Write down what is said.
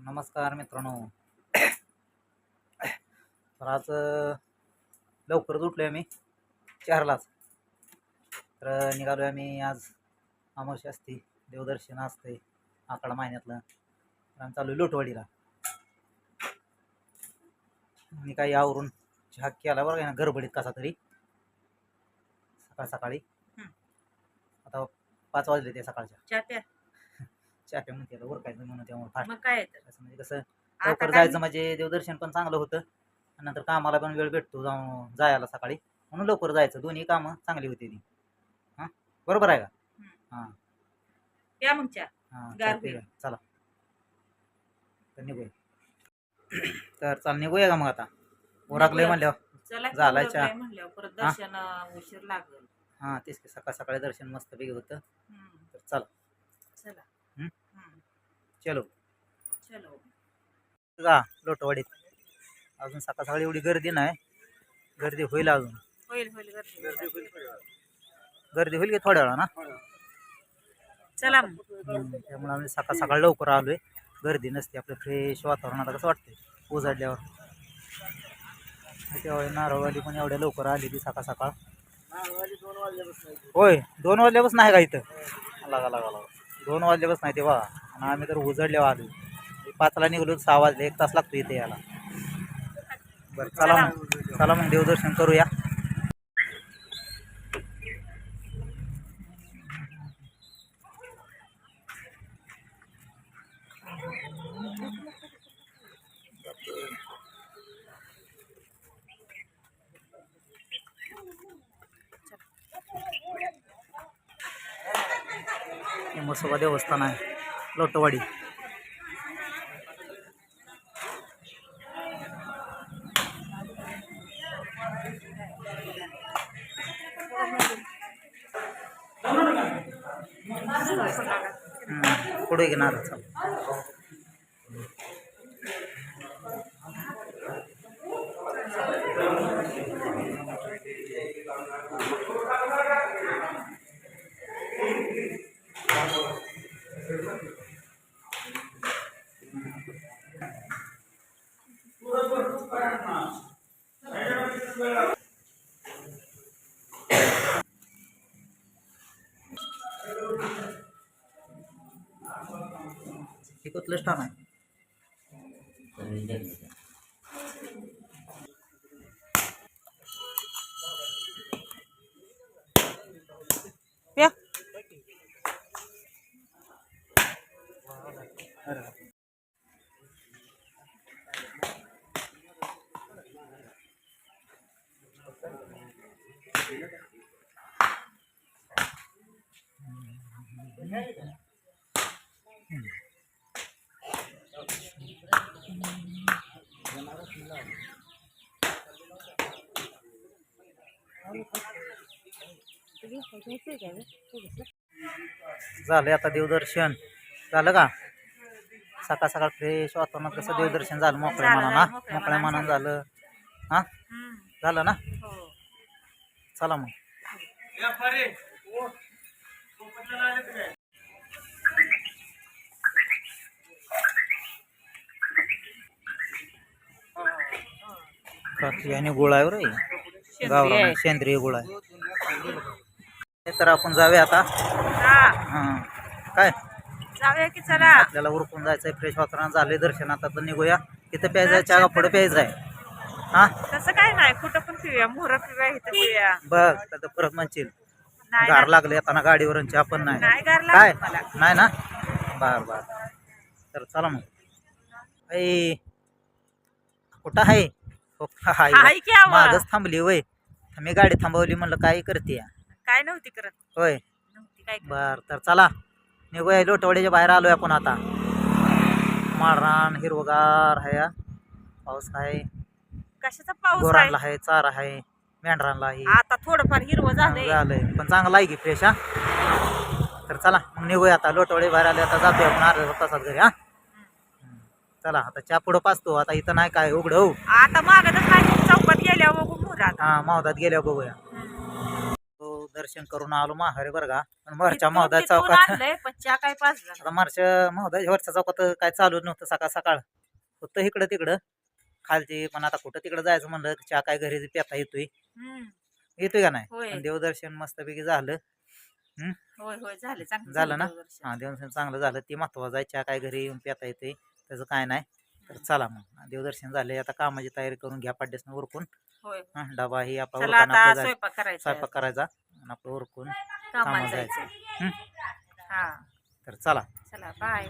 नमस्कार मित्रांनो. तर आज लवकरच उठलो आहे आम्ही. चारलाच. तर निघालो आहे आम्ही आज अमावस्या असते देवदर्शन असते आकडा महिन्यातलं. तर आम्ही चालू लोटवाडीला. मी काही आवरून चहा केला बरं ना गडबडीत कसा तरी. सकाळ सकाळी. आता पाच वाजले ते सकाळच्या. म्हणते वर काय म्हणून त्यामुळे फास्ट मग काय तर? असं म्हणजे कसं आता लवकर काय जायचं म्हणजे देवदर्शन पण चांगलं होतं. आणि नंतर कामाला पण वेळ भेटतो जाऊन जायला सकाळी. म्हणून लवकर जायचं. दोन्ही कामं चांगली होती ती. हां? बरोबर आहे का? हम्म. या मग चहा. हां गार चालतंय होईल. का? चला. तर निघूया. तर चाल निघूया का मग आता? ओराकलंय निघूया. म्हणल्यावर. चला झालाय चहा. काय म्हणल्यावर. परत हा? दर्शन उशीर लागल. हां तेच की सकाळ सकाळी दर्शन मस्त पैकी होतं. हम्म. तर चला. चला. चलो. चलो. जा लोटवाडीत. अजून सकाळ सकाळी एवढी गर्दी नाही. गर्दी होईल अजून. होईल होईल गर्दी. गर्दी होईल की थोड्या वेळा ना चला मग. हम्म, त्यामुळे आम्ही सकाळ सकाळ लवकर आलोय. गर्दी नसते आपलं फ्रेश वातावरण आता कसं वाटतंय? उजाडल्यावर. तेव्हा नारळवाली पण एवढ्या लवकर आली ती सकाळ. सकाळ होय दोन वाजल्यापासून आहे का इथं? लागा लागा लागा. दोन वाजल्यापासून नाही ते बघा आणि आम्ही तर उजडल्यावर आलो. पाचला निघलो सहा वाजले एक तास लागतो इथे यायला. बरं चला. मग. चला मग देवदर्शन करूया. मसोबा देवस्थान आहे. लोटवाडी. पुढे घेणार. कुठलं स्थान आहे Yeah. झालं आता देवदर्शन. झालं का? सकाळ सकाळ फ्रेश वातावरणात कसं देवदर्शन झालं? मोकळ्या मनानं मोकळ्या मनानं झालं. हां. झालं ना? चला मग. आणि गोळा आहे बरं हे. गावरान सेंद्रिय गोळा आहे. तर आपण जाऊया आता. हा. काय? जाऊया की चला. आपल्याला उरकून जायचंय फ्रेश वातावरण झालंय दर्शन आता तर निघूया. तिथं प्यायचं आहे चहा पुढे प्यायचं आहे. हा? तसं काय नाही कुठं पण पिऊया मोहरा पिऊया इथं बघ परत म्हणशील. नाही गार लागले आता गाडीवरून चहा पण नाही. नाही गार काय? मला. नाही ना? बर बर. तर चला मग. ऐ कुठं आहे? हो, हाय. हाय की आवा. मागच थांबली वय मी गाडी थांबवली म्हणलं काय करते? काय नव्हती करत. होय. नव्हती काय करत. बर तर चला. निघूया लोटवाडीच्या बाहेर आलोय आपण आता. माळरान हिरवगार आहे हा. पाऊस आहे. कशाचा पाऊस आहे? आहे चार आहे मेंढरांना आहे. आता थोडंफार हिरवं झालंय. झालंय. पण चांगला आहे की फ्रेश हा? तर चला मग निघूया आता. लोटवडे बाहेर आले आता जातोय आपण अर्ध्या तासात घरी हा? हम्म. चला आता चहा पुढं पाचतो. आता इथं नाही काय उघड हो. आता मागतच नाही चौकात गेल्यावर बघू मोहरात हा मावदात गेल्या बघूया. तो दर्शन करून आलो माघारी बरं का. पण महोदय तिथून चौकात आणलंय, पण चहा काय पाजला आता मार्च्या महोदय वरच्या चौकात काय चालू नव्हतं सकाळ सकाळ होतं इकडं तिकडं खालची पण आता कुठं तिकडं जायचं म्हणलं चहा काय घरी पेता येतोय. हम्म. येतोय का नाही? होय. देवदर्शन मस्तपैकी झालं. होय होय झाले. चांगलं झालं ना? हा देवदर्शन चांगलं झालं. ती महत्वाचं आहे चहा काय घरी येऊन पेता येते त्याचं काय नाही. तर चला मग. देवदर्शन झाले आता कामाची तयारी करून घ्या पाड्यासनं उरकून होय. हा, डबा ही आपला चला उरकान आता आपलं जायचं स्वयंपाक करायचा. स्वयंपाक करायचा. आणि आपलं उरकून कामाला कामाला जायचं. जायचं. हं? हा. तर चला. चला बाय.